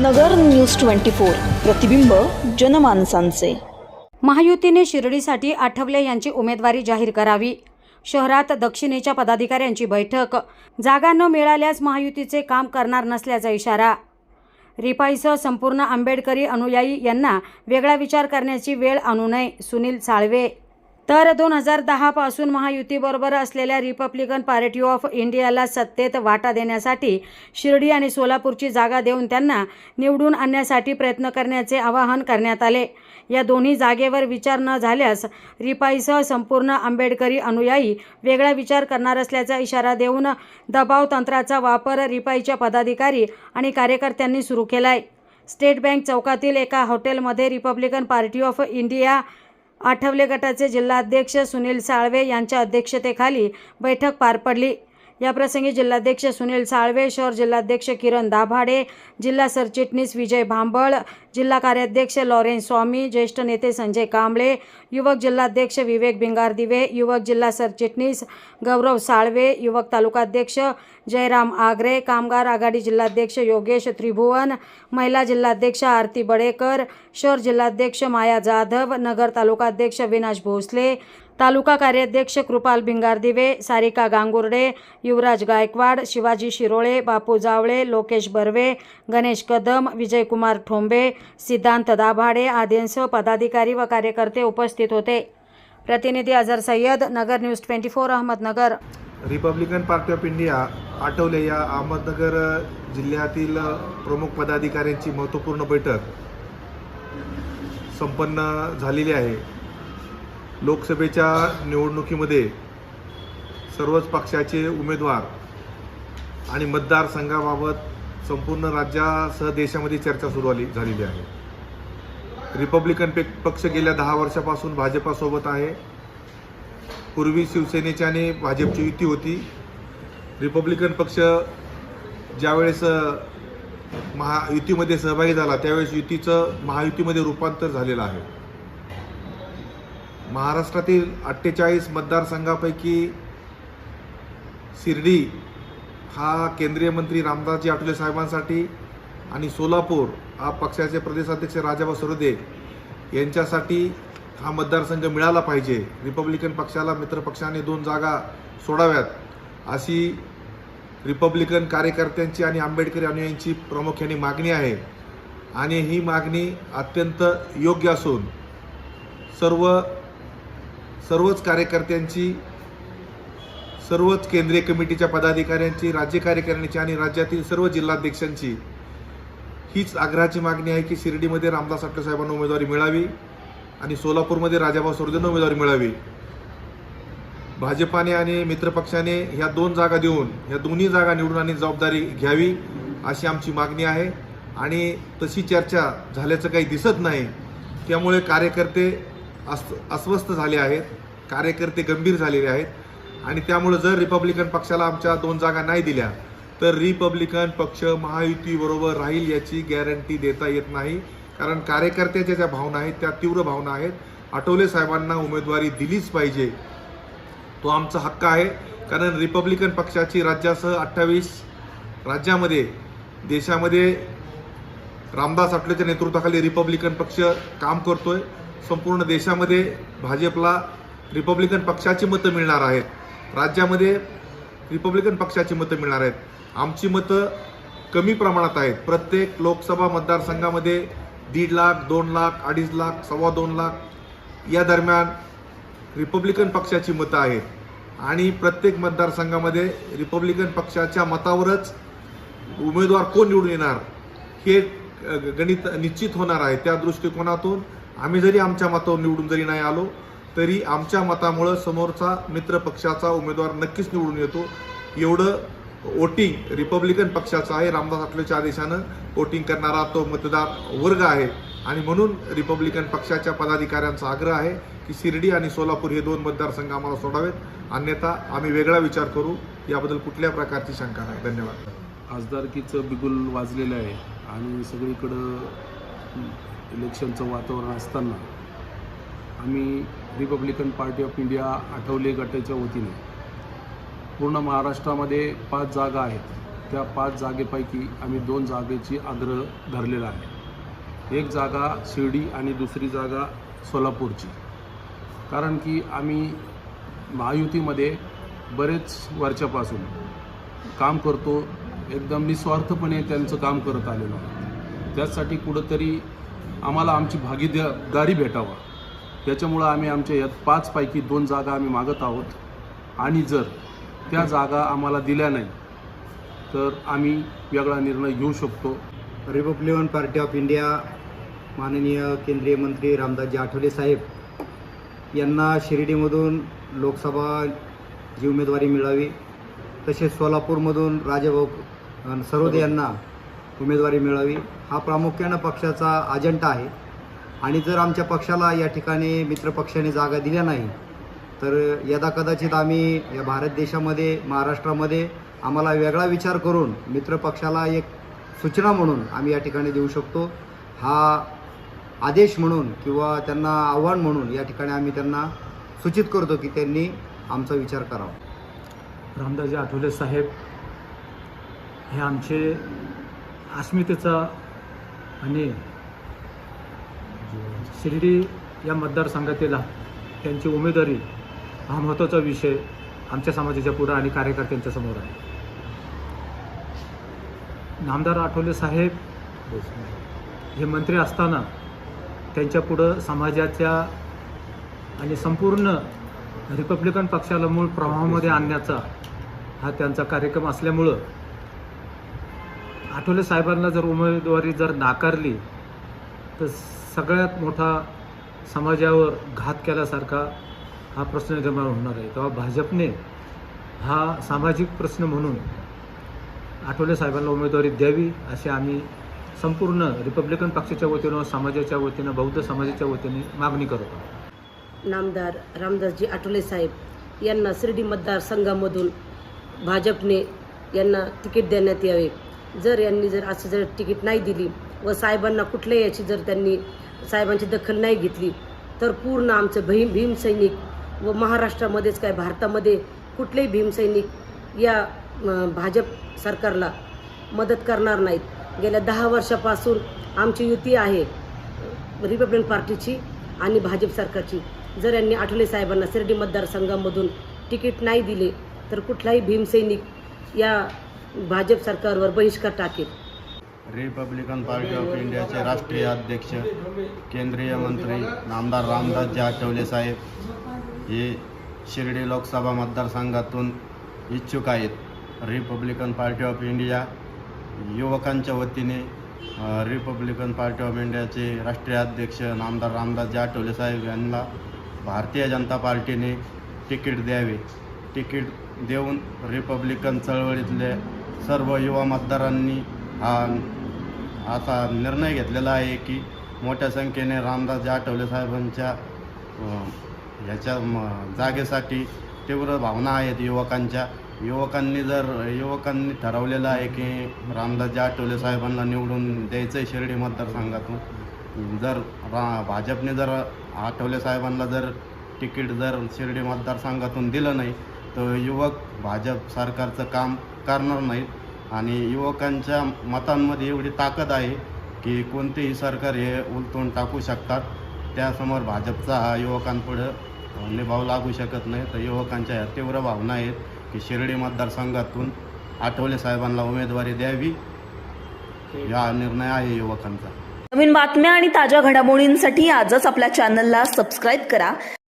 नगर news twenty four. प्रतिबिंब जनमानसांचे. महायुतीने शिर्डीसाठी आठवले यांची उमेदवारी जाहीर करावी. शहरात दक्षिणेच्या पदाधिकाऱ्यांची बैठक. जागा न मिळाल्यास महायुतीचे काम करणार नसल्याचा इशारा. रिपाईसह संपूर्ण आंबेडकरी अनुयायी यांना वेगळा विचार करण्याची वेळ आणू नये सुनील साळवे. तर दोन हजार दहापासून महायुतीबरोबर असलेल्या रिपब्लिकन पार्टी ऑफ इंडियाला सत्तेत वाटा देण्यासाठी शिर्डी आणि सोलापूरची जागा देऊन त्यांना निवडून आणण्यासाठी प्रयत्न करण्याचे आवाहन करण्यात आले. या दोन्ही जागेवर विचार न झाल्यास रिपाईसह संपूर्ण आंबेडकरी अनुयायी वेगळा विचार करणार असल्याचा इशारा देऊन दबाव तंत्राचा वापर रिपाईच्या पदाधिकारी आणि कार्यकर्त्यांनी सुरू केलाय. स्टेट बँक चौकातील एका हॉटेलमध्ये Republican Party of India Athawale गटाचे जिल्हाध्यक्ष सुनील साळवे यांच्या अध्यक्षतेखाली बैठक पार पडली. याप्रसंगी जिल्हाध्यक्ष सुनील साळवे शहर जिल्हाध्यक्ष किरण दाभाडे जिल्हा सरचिटणीस विजय भांबळ जिल्हा कार्याध्यक्ष लॉरेन्स स्वामी ज्येष्ठ नेते संजय कांबळे युवक जिल्हाध्यक्ष विवेक भिंगारदिवे युवक जिल्हा सरचिटणीस गौरव साळवे युवक तालुकाध्यक्ष जयराम आगरे कामगार आघाडी जिल्हाध्यक्ष योगेश त्रिभुवन महिला जिल्हाध्यक्ष आरती बडेकर शहर जिल्हाध्यक्ष माया जाधव नगर तालुकाध्यक्ष विनाश भोसले तालुका कार्याध्यक्ष कृपाल भिंगारदिवे सारिका गांगुर्डे युवराज गायकवाड शिवाजी शिरोळे बापू जावळे लोकेश बर्वे गणेश कदम विजयकुमार ठोंबे सिद्धांत दाभाडे आदींसह पदाधिकारी व कार्यकर्ते उपस्थित होते. प्रतिनिधी Azhar Sayyed Nagar news twenty four Ahmednagar. Republican party of India Athawale या अहमदनगर जिल्ह्यातील प्रमुख पदाधिकाऱ्यांची महत्त्वपूर्ण बैठक संपन्न झालेली आहे. लोकसभेच्या निवडणुकीमध्ये सर्वच पक्षाचे उमेदवार आणि मतदारसंघाबाबत संपूर्ण राज्यासह देशामध्ये चर्चा सुरू आली झालेली आहे. रिपब्लिकन पे पक्ष गेल्या दहा वर्षापासून भाजपासोबत आहे. पूर्वी शिवसेनेची आणि भाजपची युती होती. रिपब्लिकन पक्ष ज्यावेळेस महा युतीमध्ये सहभागी झाला त्यावेळेस युतीचं महायुतीमध्ये रूपांतर झालेलं आहे. महाराष्ट्रातील अठ्ठेचाळीस मतदारसंघापैकी शिर्डी हा केंद्रीय मंत्री रामदासजी आठवले साहेबांसाठी आणि सोलापूर हा पक्षाचे प्रदेशाध्यक्ष राजाबा सुरदे यांच्यासाठी हा मतदारसंघ मिळाला पाहिजे. रिपब्लिकन पक्षाला मित्रपक्षाने दोन जागा सोडाव्यात अशी रिपब्लिकन कार्यकर्त्यांची आणि आंबेडकरी अनुयायांची प्रामुख्याने मागणी आहे. आणि ही मागणी अत्यंत योग्य असून सर्व सर्वच कार्यकर्त्यांची सर्वच केंद्रीय कमिटीच्या पदाधिकाऱ्यांची राज्य कार्यकारिणीची आणि राज्यातील सर्व जिल्हाध्यक्षांची हीच आग्रहाची मागणी आहे की शिर्डीमध्ये रामदास आठवले साहेबांना उमेदवारी मिळावी आणि सोलापूरमध्ये राजाभाऊ सुरदेंना उमेदवारी मिळावी. भाजपाने आणि मित्रपक्षाने ह्या दोन जागा देऊन ह्या दोन्ही जागा निवडून आणि जबाबदारी घ्यावी अशी आमची मागणी आहे. आणि तशी चर्चा झाल्याचं काही दिसत नाही. त्यामुळे कार्यकर्ते अस्वस्थ झाले आहेत. कार्यकर्ते गंभीर झालेले आहेत. आणि त्यामुळं जर रिपब्लिकन पक्षाला आमच्या दोन जागा नाही दिल्या तर रिपब्लिकन पक्ष महायुतीबरोबर राहील याची गॅरंटी देता येत नाही. कारण कार्यकर्त्याच्या ज्या भावना आहेत त्या तीव्र भावना आहेत. आठवले साहेबांना उमेदवारी दिलीच पाहिजे. तो आमचा हक्क आहे. कारण रिपब्लिकन पक्षाची राज्यासह अठ्ठावीस राज्यामध्ये देशामध्ये रामदास आठवलेच्या नेतृत्वाखाली रिपब्लिकन पक्ष काम करतोय. संपूर्ण देशामध्ये भाजपला रिपब्लिकन पक्षाची मतं मिळणार आहेत. राज्यामध्ये रिपब्लिकन पक्षाची मतं मिळणार आहेत. आमची मतं कमी प्रमाणात आहेत. प्रत्येक लोकसभा मतदारसंघामध्ये दीड लाख दोन लाख अडीच लाख सव्वा दोन लाख या दरम्यान रिपब्लिकन पक्षाची मतं आहेत. आणि प्रत्येक मतदारसंघामध्ये रिपब्लिकन पक्षाच्या मतावरच उमेदवार कोण निवडून येणार हे गणित निश्चित होणार आहे. त्या दृष्टिकोनातून आम्ही जरी आमच्या मतावर निवडून जरी नाही आलो तरी आमच्या मतामुळं समोरचा मित्र पक्षाचा उमेदवार नक्कीच निवडून येतो. एवढं वोटिंग रिपब्लिकन पक्षाचं आहे रामदास आठवलेच्या आदेशानं वोटिंग करणारा तो मतदार वर्ग आहे. आणि म्हणून रिपब्लिकन पक्षाच्या पदाधिकाऱ्यांचा आग्रह आहे की शिर्डी आणि सोलापूर हे दोन मतदारसंघ आम्हाला सोडावेत. अन्यथा आम्ही वेगळा विचार करू. याबद्दल कुठल्या प्रकारची शंका नाही. धन्यवाद. खासदारकीचं बिगुल वाजलेलं आहे. आणि सगळीकडं इलेक्शनचं वातावरण असताना आम्ही republican party of India Athawale गटाच्या वतीने. पूर्ण महाराष्ट्रामध्ये पाच जागा आहेत. त्या पाच जागेपैकी आम्ही दोन जागेची आग्रह धरलेला आहे. एक जागा शिर्डी आणि दुसरी जागा सोलापूरची. कारण की आम्ही महायुतीमध्ये बरेच वर्षापासून काम करतो. एकदम निस्वार्थपणे त्यांचं काम करत आलेलो आहोत. त्यासाठी कुठंतरी आम्हाला आमची भागीदारी भेटावा. त्याच्यामुळं आम्ही आमच्या यात पाचपैकी दोन जागा आम्ही मागत आहोत. आणि जर त्या जागा आम्हाला दिल्या नाही तर आम्ही वेगळा निर्णय घेऊ शकतो. रिपब्लिकन पार्टी ऑफ इंडिया माननीय केंद्रीय मंत्री रामदासजी आठवले साहेब यांना शिर्डीमधून लोकसभा जी उमेदवारी मिळावी तसेच सोलापूरमधून राजाभाऊ सरोदे यांना उमेदवारी मिळावी हा प्रामुख्यानं पक्षाचा अजेंडा आहे. आणि जर आमच्या पक्षाला या ठिकाणी मित्रपक्षाने जागा दिल्या नाही तर यदा कदाचित आम्ही या भारत देशामध्ये महाराष्ट्रामध्ये आम्हाला वेगळा विचार करून मित्रपक्षाला एक सूचना म्हणून आम्ही या ठिकाणी देऊ शकतो. हा आदेश म्हणून किंवा त्यांना आव्हान म्हणून या ठिकाणी आम्ही त्यांना सूचित करतो की त्यांनी आमचा विचार करावा. रामदासजी आठवले साहेब हे आमचे अस्मितेचा आणि शिर्डी या मतदारसंघातील त्यांची उमेदवारी हा महत्त्वाचा विषय आमच्या समाजाच्या पुढं आणि कार्यकर्त्यांच्या समोर आहे. नामदार आठवले साहेब हे मंत्री असताना त्यांच्या पुढं समाजाच्या आणि संपूर्ण रिपब्लिकन पक्षाला मूळ प्रवाहामध्ये आणण्याचा हा त्यांचा कार्यक्रम असल्यामुळं आठवले साहेबांना जर उमेदवारी जर नाकारली तर सगळ्यात मोठा समाजावर घात केल्यासारखा हा प्रश्न निर्माण होणार आहे. तेव्हा भाजपने हा सामाजिक प्रश्न म्हणून आठवले साहेबांना उमेदवारी द्यावी असे आम्ही संपूर्ण रिपब्लिकन पक्षाच्या वतीनं समाजाच्या वतीनं बौद्ध समाजाच्या वतीने मागणी करत आहोत. नामदार रामदासजी आठवले साहेब यांना शिर्डी मतदारसंघामधून भाजपने यांना तिकीट देण्यात यावे. जर यांनी जर असं जर तिकीट नाही दिली व साहेबांना कुठल्याही याची जर त्यांनी साहेबांची दखल नाही घेतली तर पूर्ण आमचं भीम भीमसैनिक व महाराष्ट्रामध्येच काय भारतामध्ये कुठलेही भीमसैनिक या भाजप सरकारला मदत करणार नाहीत. गेल्या दहा वर्षापासून आमची युती आहे रिपब्लिकन पार्टीची आणि भाजप सरकारची. जर यांनी आठवले साहेबांना शिर्डी मतदारसंघामधून तिकीट नाही दिले तर कुठलाही भीमसैनिक या भाजप सरकारवर बहिष्कार टाकेल. रिपब्लिकन पार्टी ऑफ इंडियाचे राष्ट्रीय अध्यक्ष केंद्रीय मंत्री नामदार रामदासजी आठवले साहेब हे शिर्डी लोकसभा मतदारसंघातून इच्छुक आहेत. रिपब्लिकन पार्टी ऑफ इंडिया युवकांच्या वतीने रिपब्लिकन पार्टी ऑफ इंडियाचे राष्ट्रीय अध्यक्ष नामदार रामदासजी आठवले साहेब यांना भारतीय जनता पार्टीने तिकीट द्यावे. तिकीट देऊन रिपब्लिकन चळवळीतले सर्व युवा मतदारांनी हा असा निर्णय घेतलेला आहे की मोठ्या संख्येने रामदास आठवले साहेबांच्या ह्याच्या जागेसाठी तीव्र भावना आहेत युवकांच्या. युवकांनी जर युवकांनी ठरवलेलं आहे की रामदासजी आठवले साहेबांना निवडून द्यायचं आहे शिर्डी मतदारसंघातून. जर रा भाजपने जर आठवले साहेबांना जर तिकीट जर शिर्डी मतदारसंघातून दिलं नाही तर युवक भाजप सरकारचं काम करणार नाहीत. आणि युवकांच्या मतांमध्ये एवढी ताकद आहे की कोणतेही सरकार हे उलटून टाकू शकतात. त्यासमोर भाजपचा हा युवकांपुढं निभाव लागू शकत नाही. तर युवकांच्या ह्या तीव्र भावना आहेत की शिर्डी मतदारसंघातून आठवले साहेबांना उमेदवारी द्यावी. हा निर्णय आहे युवकांचा. नवीन बातम्या आणि ताज्या घडामोडींसाठी आजच आपल्या चॅनलला सबस्क्राईब करा.